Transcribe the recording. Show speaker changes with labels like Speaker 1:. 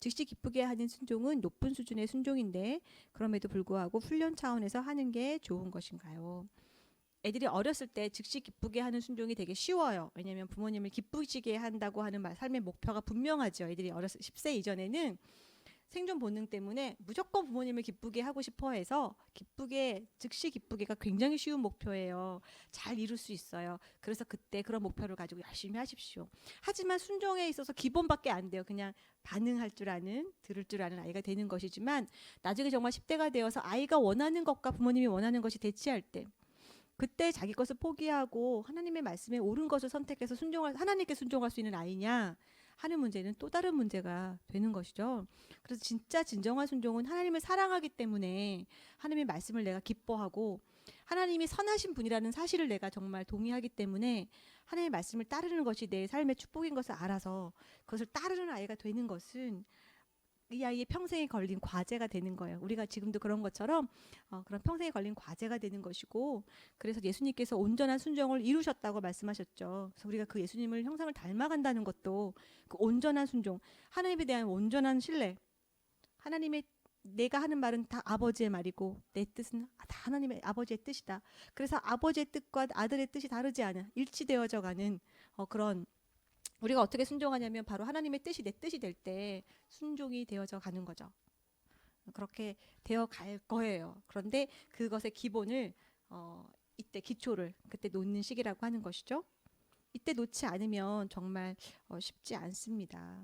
Speaker 1: 즉시 기쁘게 하는 순종은 높은 수준의 순종인데 그럼에도 불구하고 훈련 차원에서 하는 게 좋은 것인가요? 애들이 어렸을 때 즉시 기쁘게 하는 순종이 되게 쉬워요. 왜냐하면 부모님을 기쁘시게 한다고 하는 말- 삶의 목표가 분명하죠. 애들이 어렸을 10세 이전에는 생존 본능 때문에 무조건 부모님을 기쁘게 하고 싶어 해서 기쁘게 즉시 기쁘게가 굉장히 쉬운 목표예요. 잘 이룰 수 있어요. 그래서 그때 그런 목표를 가지고 열심히 하십시오. 하지만 순종에 있어서 기본밖에 안 돼요. 그냥 반응할 줄 아는, 들을 줄 아는 아이가 되는 것이지만 나중에 정말 10대가 되어서 아이가 원하는 것과 부모님이 원하는 것이 대치할 때 그때 자기 것을 포기하고 하나님의 말씀에 옳은 것을 선택해서 순종할 하나님께 순종할 수 있는 아이냐 하는 문제는 또 다른 문제가 되는 것이죠. 그래서 진짜 진정한 순종은 하나님을 사랑하기 때문에 하나님의 말씀을 내가 기뻐하고 하나님이 선하신 분이라는 사실을 내가 정말 동의하기 때문에 하나님의 말씀을 따르는 것이 내 삶의 축복인 것을 알아서 그것을 따르는 아이가 되는 것은 이 아이의 평생에 걸린 과제가 되는 거예요. 우리가 지금도 그런 것처럼 어, 그런 평생에 걸린 과제가 되는 것이고 그래서 예수님께서 온전한 순종을 이루셨다고 말씀하셨죠. 그래서 우리가 그 예수님을 형상을 닮아간다는 것도 그 온전한 순종, 하나님에 대한 온전한 신뢰, 하나님의 내가 하는 말은 다 아버지의 말이고 내 뜻은 다 하나님의 아버지의 뜻이다. 그래서 아버지의 뜻과 아들의 뜻이 다르지 않은 일치되어져 가는 어, 그런 우리가 어떻게 순종하냐면 바로 하나님의 뜻이 내 뜻이 될 때 순종이 되어져 가는 거죠. 그렇게 되어 갈 거예요. 그런데 그것의 기본을 어, 이때 기초를 그때 놓는 시기라고 하는 것이죠. 이때 놓지 않으면 정말 어, 쉽지 않습니다.